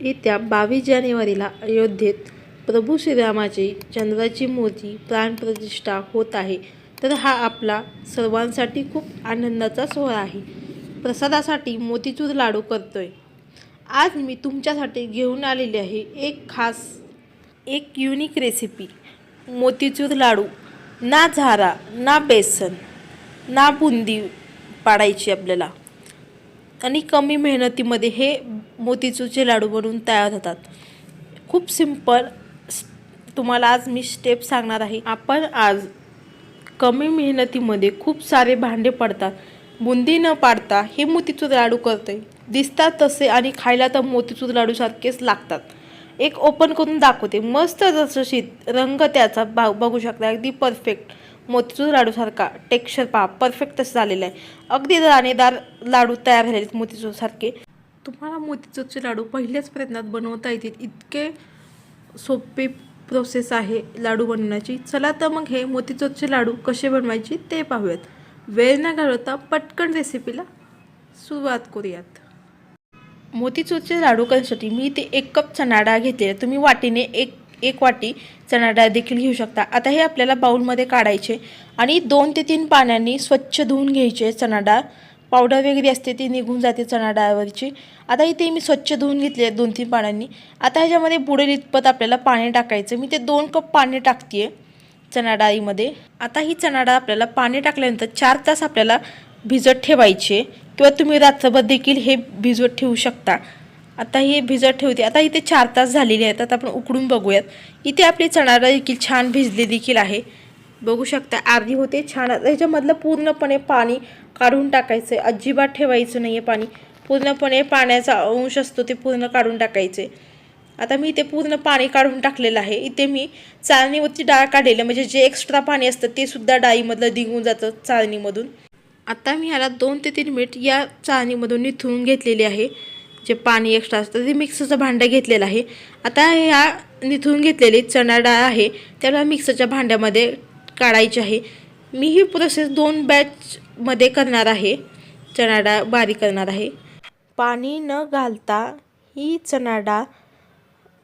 येत्या बावीस जानेवारीला अयोध्येत प्रभू श्रीरामाची चंद्राची मूर्ती प्राणप्रतिष्ठा होत आहे. तर हा आपला सर्वांसाठी खूप आनंदाचा सोहळा आहे. प्रसादासाठी मोतीचूर लाडू करतोय. आज मी तुमच्यासाठी घेऊन आलेली आहे एक खास एक युनिक रेसिपी मोतीचूर लाडू. ना झारा ना बेसन ना बुंदी पाडायची आपल्याला. आणि कमी मेहनतीमध्ये हे मोतीचूरचे लाडू बनवून तयार होतात. खूप सिंपल तुम्हाला आज मी स्टेप सांगणार आहे. आपण आज कमी मेहनतीमध्ये खूप सारे भांडे पडतात. बुंदी न पाडता हे मोतीचूर लाडू करते दिसतात तसे आणि खायला तर मोतीचूर लाडूसारखेच लागतात. एक ओपन करून दाखवते. मस्त रसशीत रंग त्याचा बा बघू शकता. अगदी परफेक्ट मोतीचूर लाडूसारखा टेक्स्चर पहा. परफेक्ट तसं झालेला आहे. अगदी दाणेदार लाडू तयार झालेले आहेत मोतीचूरसारखे. तुम्हाला मोतीचूरचे लाडू पहिल्याच प्रयत्नात बनवता येतील. इतके सोपे प्रोसेस आहे लाडू बनवण्याची. चला तर मग हे मोतीचूरचे लाडू कसे बनवायचे ते पाहूयात. वेळ न घालवता पटकन रेसिपीला सुरुवात करूयात. मोतीचूरचे लाडू करण्यासाठी मी इथे एक कप चणा डाळ घेतलेला तुम्ही वाटीने एक एक वाटी चणा डाळ देखील घेऊ शकता. आता हे आपल्याला बाऊलमध्ये काढायचे आणि दोन ते तीन पाण्याने स्वच्छ धुवून घ्यायचे चणा डाळ पावडर वगैरे असते ती निघून जाते चणा डाळवरची. आता इथे मी स्वच्छ धुवून घेतले आहे दोन तीन पाण्याने आता ह्याच्यामध्ये बुडेल इतपत आपल्याला पाणी टाकायचं. मी ते दोन कप पाणी टाकते चणा डाळीमध्ये. आता ही चणा डाळ आपल्याला पाणी टाकल्यानंतर चार तास आपल्याला भिजत ठेवायचे किंवा तुम्ही रात्रभर देखील हे भिजवत ठेवू शकता. आता हे भिजत ठेवते. आता इथे चार तास झालेले आहेत. आता आपण उकडून बघूयात. इथे आपली चणा डाळ देखील छान भिजली देखील आहे. बघू शकता अर्धी होते छान. ह्याच्यामधलं पूर्णपणे पाणी काढून टाकायचं. आहे अजिबात ठेवायचं नाही आहे पाणी. पूर्णपणे पाण्याचा अंश असतो ते पूर्ण काढून टाकायचे. आता मी इथे पूर्ण पाणी काढून टाकलेलं आहे. इथे मी चाळणीवरती डाळ काढलेली आहे. म्हणजे जे एक्स्ट्रा पाणी असतं ते सुद्धा डाळीमधलं निघून जातं चाळणीमधून. आता मी ह्याला दोन ते तीन मिनिट या चाळणीमधून निथळून घेतलेले आहे. जे पाणी एक्स्ट्रा असतं ते मिक्सरचं भांडं घेतलेलं आहे. आता ह्या निथळून घेतलेली चणा डाळ आहे. त्याला मिक्सरच्या भांड्यामध्ये काढायची आहे. मी ही प्रोसेस दोन बॅच मध्ये करणार आहे. चणा डाळ बारीक करणार आहे. पाणी न घालता ही चणा डाळ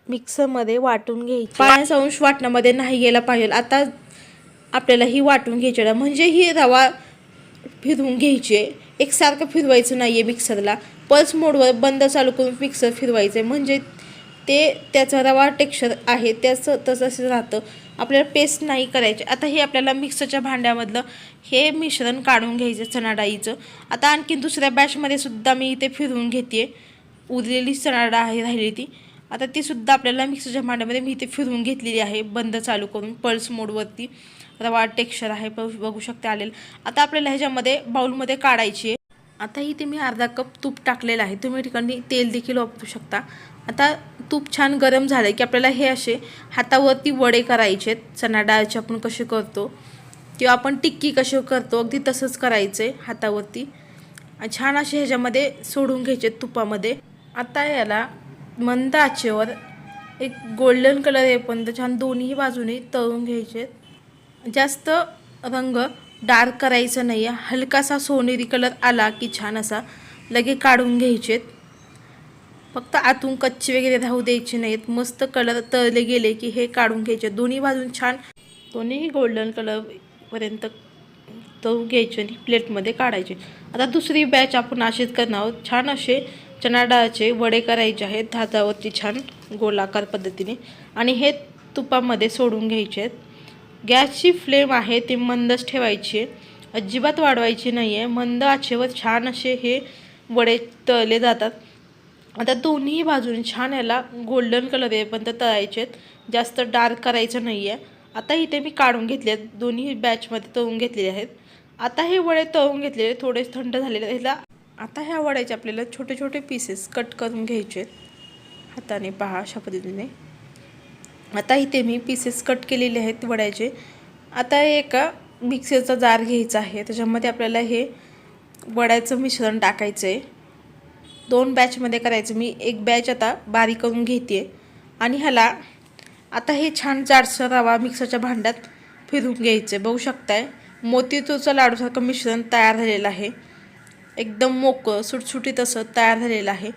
मिक्सरमध्ये वाटून घ्यायची. पाण्याचा अंश वाटण्यामध्ये नाही गेला पाहिजे. आता आपल्याला ही वाटून घ्यायची म्हणजे ही रवा फिरवून घ्यायची एकसारखं फिरवायचं नाही आहे मिक्सरला. पल्स मोडवर बंद चालू करून मिक्सर फिरवायचं आहे म्हणजे ते त्याचा रवा टेक्स्चर आहे त्याचं तसंच राहतं. आपल्याला पेस्ट नाही करायचे. आता हे आपल्याला मिक्सरच्या भांड्यामधलं हे मिश्रण काढून घ्यायचं चणा डाळीचं आता आणखीन दुसऱ्या बॅचमध्ये सुद्धा मी इथे फिरवून घेते. उरलेली चणा डाळ आहे राहिली ती. आता ती सुद्धा आपल्याला मिक्सरच्या भांड्यामध्ये मी इथे फिरवून घेतलेली आहे बंद चालू करून पल्स मोडवरती रवा टेक्स्चर आहे बघू बघू शकते आलेलं. आता आपल्याला ह्याच्यामध्ये बाऊलमध्ये काढायची आहे. आता इथे मी अर्धा कप तूप टाकलेलं आहे. तुम्ही ठिकाणी तेल देखील वापरू शकता. आता तूप छान गरम झालं की आपल्याला हे असे हातावरती वडे करायचे आहेत. चणा डाळचे आपण कसे करतो किंवा आपण टिक्की कसे करतो अगदी तसंच करायचं आहे हातावरती छान असे ह्याच्यामध्ये सोडून घ्यायचे तुपामध्ये. आता याला मंद आचेवर एक गोल्डन कलर येईपर्यंत छान दोन्ही बाजूने तळून घ्यायचे जास्त रंग डार्क करायचं नाही आहे हलकासा सोनेरी कलर आला की छान असा लगे काढून घ्यायचेत फक्त आतून कच्चे वगैरे राहू द्यायचे नाहीत. मस्त कलर तळले गेले की हे काढून घ्यायचे. दोन्ही बाजून छान दोन्ही गोल्डन कलरपर्यंत तळू घ्यायचे आणि प्लेटमध्ये काढायचे. आता दुसरी बॅच आपण असेच करणार आहोत. छान असे चणा डाळाचे वडे करायचे आहेत. धातावरती छान गोलाकार पद्धतीने. आणि हे तुपामध्ये सोडून घ्यायचे आहेत. गॅसची फ्लेम आहे ती मंदच ठेवायची आहे. अजिबात वाढवायची नाही आहे मंद आचेवर छान असे हे वडे तळले जातात. आता दोन्ही बाजूने छान याला गोल्डन कलर येईपर्यंत तळायचे आहेत. जास्त डार्क करायचं नाही आहे आता इथे मी काढून घेतले आहेत. दोन्ही बॅचमध्ये तळून घेतलेले आहेत. आता हे वडे तळून घेतलेले थोडे थंड झालेले ह्याला आता ह्या वड्याचे आपल्याला छोटे छोटे पीसेस कट करून घ्यायचे आहेत. हाताने पहा अशा पद्धतीने. आता इथे मी पीसेस कट केलेले आहेत वड्याचे. आता एका मिक्सरचा जार घ्यायचा आहे. त्याच्यामध्ये आपल्याला हे वड्याचं मिश्रण टाकायचं आहे दोन बॅचमध्ये करायचं. मी एक बॅच आता बारीक करून घेते आणि ह्याला आता हे छान जाडसर रवा मिक्सरच्या भांड्यात फिरून घ्यायचं बघू शकताय मोतीचूरचं लाडूसारखं मिश्रण तयार झालेलं आहे. एकदम मोकळं सुटसुटीत असं तयार झालेलं आहे.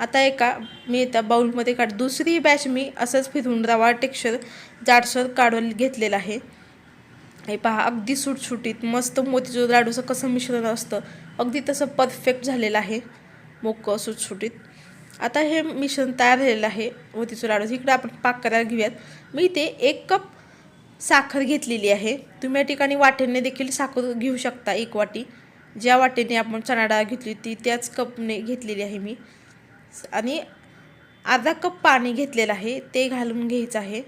आता एका मी आता बाउलमध्ये काढ दुसरी बॅच मी असंच फिरून रवा टेक्स्चर जाडसर काढून घेतलेलं आहे. हे पहा अगदी सुटसुटीत मस्त मोतीचूर लाडूचं कसं मिश्रण असतं. अगदी तसं परफेक्ट झालेलं आहे. मोकं सुटसुटीत आता हे मिश्रण तयार झालेलं आहे. मोतीचूर लाडू इकडे आपण पाक करायला घेऊयात. मी इथे एक कप साखर घेतलेली आहे. तुम्ही या ठिकाणी वाटेने देखील साखर घेऊ शकता एक वाटी. ज्या वाटेने आपण चणा डाळ घेतली ती त्याच कपने घेतलेली आहे मी. आणि अर्धा कप पाणी घेतलेलं आहे. ते घालून घ्यायचं आहे.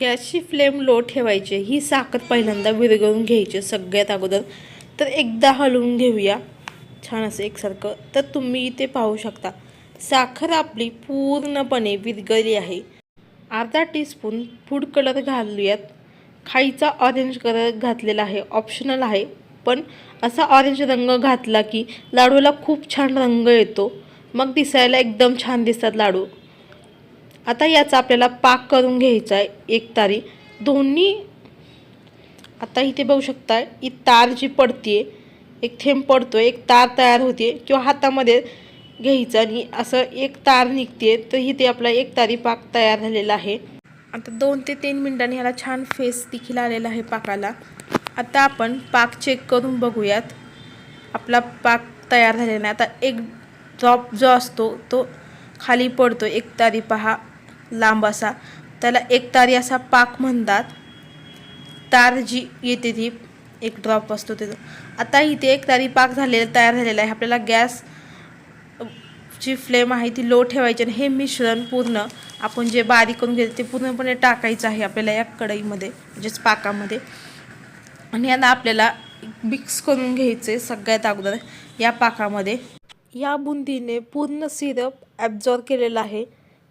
गॅसची फ्लेम लो ठेवायची. ही साखर पहिल्यांदा विरघळून घ्यायची सगळ्यात अगोदर. तर एकदा हलवून घेऊया. छान असं एकसारखं. तर तुम्ही इथे पाहू शकता. साखर आपली पूर्णपणे विरघळली आहे. अर्धा टीस्पून फूड कलर घालूयात. खाईचा ऑरेंज कलर घातलेला आहे. ऑप्शनल आहे. पण असा ऑरेंज रंग घातला की लाडूला खूप छान रंग येतो. मग दिसायला एकदम छान दिसतात लाडू. आता याचा आपल्याला पाक करून घ्यायचा आहे. एक तारी. दोन्ही आता इथे बघू शकता ही तार जी पडते एक थेंब पडतो एक तार तयार होते किंवा हातामध्ये घ्यायचं आणि असं एक तार निघते तर इथे आपला एक तारी पाक तयार झालेला आहे. आता दोन ते तीन मिनटांनी ह्याला छान फेस देखील आलेला आहे पाकाला. आता आपण पाक चेक करून बघूयात. आपला पाक तयार झालेला आहे. आता एक ड्रॉप जो असतो तो खाली पडतो एक तारी पहा लांब असा. त्याला एक तारी असा पाक म्हणतात. तार जी येते ती एक ड्रॉप असतो त्याचं. आता इथे एक तारी पाक झालेला तयार झालेला आहे. आपल्याला गॅस ची फ्लेम आहे ती लो ठेवायची आणि हे मिश्रण पूर्ण आपण जे बारीक करून घेतो ते पूर्णपणे टाकायचं आहे आपल्याला या कढईमध्ये म्हणजेच पाकामध्ये. आणि यांना आपल्याला मिक्स करून घ्यायचे सगळ्यात अगोदर या पाकामध्ये. या बुंदीने पूर्ण सिरप ॲब्झॉर्ब केलेला आहे.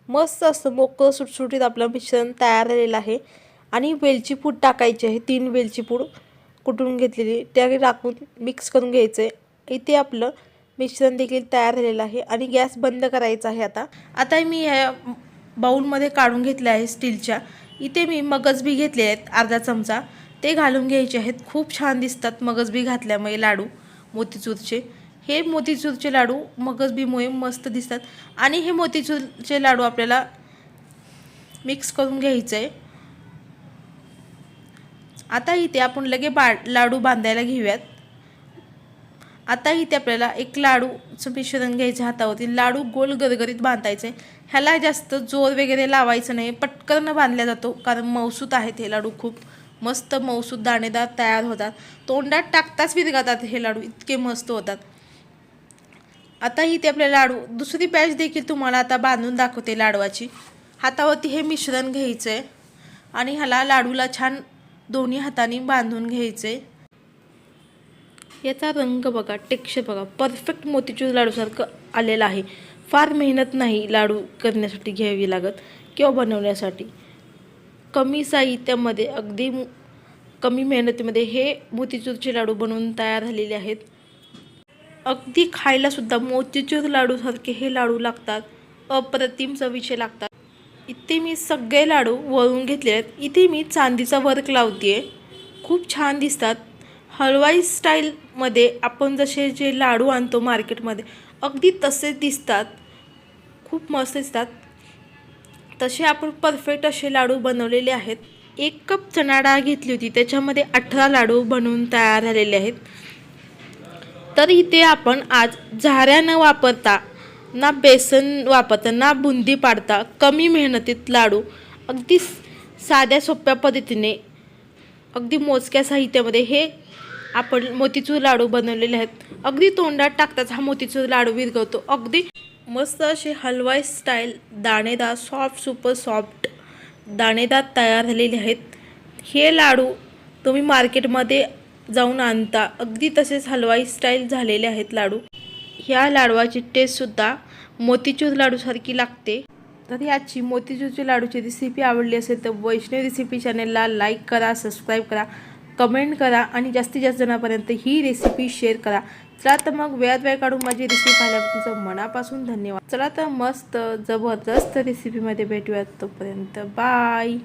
मस्त असं मोकळं सुटसुटीत आपलं मिश्रण तयार झालेलं आहे. आणि वेलची पूड टाकायची आहे तीन वेलची पूड. कुटून घेतलेली त्या टाकून मिक्स करून घ्यायचं आहे इथे आपलं मिश्रण देखील तयार झालेलं आहे आणि गॅस बंद करायचा आहे आता. आता मी ह्या बाऊलमध्ये काढून घेतले आहे स्टीलच्या. इथे मी मगजबी घेतले आहेत अर्धा चमचा. ते घालून घ्यायचे आहेत. खूप छान दिसतात मगजबी घातल्यामुळे लाडू मोतीचूरचे. हे मोतीचूरचे लाडू मगजबीमुळे मस्त दिसतात. आणि हे मोतीचूरचे लाडू आपल्याला मिक्स करून घ्यायचं आहे आता इथे आपण लगे बा लाडू बांधायला घेऊयात. आता इथे आपल्याला एक लाडूचं मिश्रण घ्यायचं हातावरती लाडू गोल गरगरीत बांधायचं. आहे ह्याला जास्त जोर वगैरे लावायचं नाही पटकन बांधला जातो कारण मौसूत आहेत हे लाडू खूप. मस्त मौसूत दाणेदार तयार होतात. तोंडात टाकताच विरघळतात हे लाडू इतके मस्त होतात. आता इथे आपले लाडू दुसरी बॅच देखील तुम्हाला आता बांधून दाखवते लाडवाची. हातावरती हे मिश्रण घ्यायचं आहे आणि ह्याला लाडूला छान दोन्ही हाताने बांधून घ्यायचे. याचा रंग बघा टेक्स्चर बघा. परफेक्ट मोतीचूर लाडूसारखं आलेलं आहे. फार मेहनत नाही लाडू करण्यासाठी घ्यावी लागत किंवा बनवण्यासाठी. कमी साहित्यामध्ये अगदी कमी मेहनतीमध्ये हे मोतीचूरचे लाडू बनवून तयार झालेले आहेत. अगदी खायलासुद्धा मोतीचूर लाडूसारखे हे लाडू लागतात. अप्रतिम चवीचे लागतात. इथे मी सगळे लाडू वळून घेतले आहेत. इथे मी चांदीचा वर्क लावते खूप छान दिसतात. हलवाई स्टाईलमध्ये आपण जसे जे लाडू आणतो मार्केटमध्ये अगदी तसेच दिसतात. खूप मस्त दिसतात. तसे आपण परफेक्ट असे लाडू बनवलेले आहेत. एक कप चणा डाळ घेतली होती. त्याच्यामध्ये अठरा लाडू बनवून तयार झालेले आहेत. तर इथे आपण आज झाऱ्या न वापरता ना बेसन वापरता ना बुंदी पाडता कमी मेहनतीत लाडू. अगदी साध्या सोप्या पद्धतीने अगदी मोजक्या साहित्यामध्ये हे आपण मोतीचूर लाडू बनवलेले आहेत. अगदी तोंडात टाकताच हा मोतीचूर लाडू विरगवतो अगदी मस्त असे हलवाई स्टाईल दाणेदार सॉफ्ट सुपर सॉफ्ट दाणेदार तयार झालेले आहेत. हे लाडू तुम्ही मार्केटमध्ये जाऊन आणता. अगदी तसेच हलवाई स्टाईल झालेले आहेत लाडू. ह्या लाडवाची टेस्टसुद्धा मोतीचूर लाडूसारखी लागते. तर याची मोतीचूरच्या लाडूची रेसिपी आवडली असेल तर वैष्णवी रेसिपी चॅनलला लाईक करा सबस्क्राईब करा कमेंट करा आणि जास्तीत जास्त जणांपर्यंत ही रेसिपी शेअर करा. चला तर मग वेळात वेळ काढून माझी रेसिपी पाहिल्यावर तुमचं मनापासून धन्यवाद. चला तर मस्त जबरदस्त रेसिपीमध्ये भेटूयात तोपर्यंत. बाय